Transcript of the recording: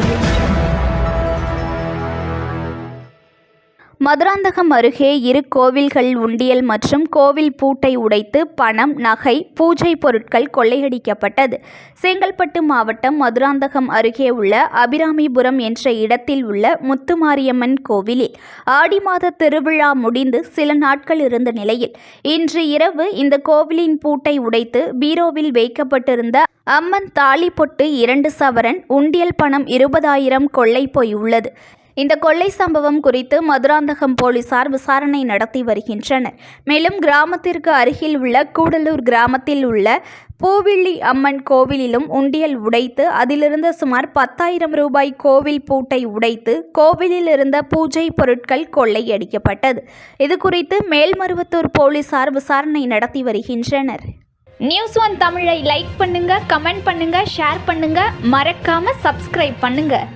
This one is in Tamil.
audio. மதுராந்தகம் அருகே இரு கோவில்கள் உண்டியல் மற்றும் கோவில் பூட்டை உடைத்து பணம் நகை பூஜை பொருட்கள் கொள்ளையடிக்கப்பட்டது. செங்கல்பட்டு மாவட்டம் மதுராந்தகம் அருகே உள்ள அபிராமிபுரம் என்ற இடத்தில் உள்ள முத்துமாரியம்மன் கோவிலில் ஆடி மாத திருவிழா முடிந்து சில நாட்கள் இருந்த நிலையில் இன்று இரவு இந்த கோவிலின் பூட்டை உடைத்து பீரோவில் வைக்கப்பட்டிருந்த அம்மன் தாலி பொட்டு இரண்டு சவரன் உண்டியல் பணம் இருபதாயிரம் கொள்ளை போய் உள்ளது. இந்த கொள்ளை சம்பவம் குறித்து மதுராந்தகம் போலீசார் விசாரணை நடத்தி வருகின்றனர். மேலும் கிராமத்திற்கு அருகில் உள்ள கூடலூர் கிராமத்தில் உள்ள பூவிள்ளி அம்மன் கோவிலிலும் உண்டியல் உடைத்து அதிலிருந்த சுமார் பத்தாயிரம் ரூபாய் கோவில் பூட்டை உடைத்து கோவிலில் இருந்த பூஜை பொருட்கள் கொள்ளையடிக்கப்பட்டது. இது குறித்து மேல்மருவத்தூர் போலீசார் விசாரணை நடத்தி வருகின்றனர். நியூஸ் ஒன் தமிழை லைக் பண்ணுங்க கமெண்ட் பண்ணுங்க ஷேர் பண்ணுங்க. மறக்காம சப்ஸ்கிரைப் பண்ணுங்க.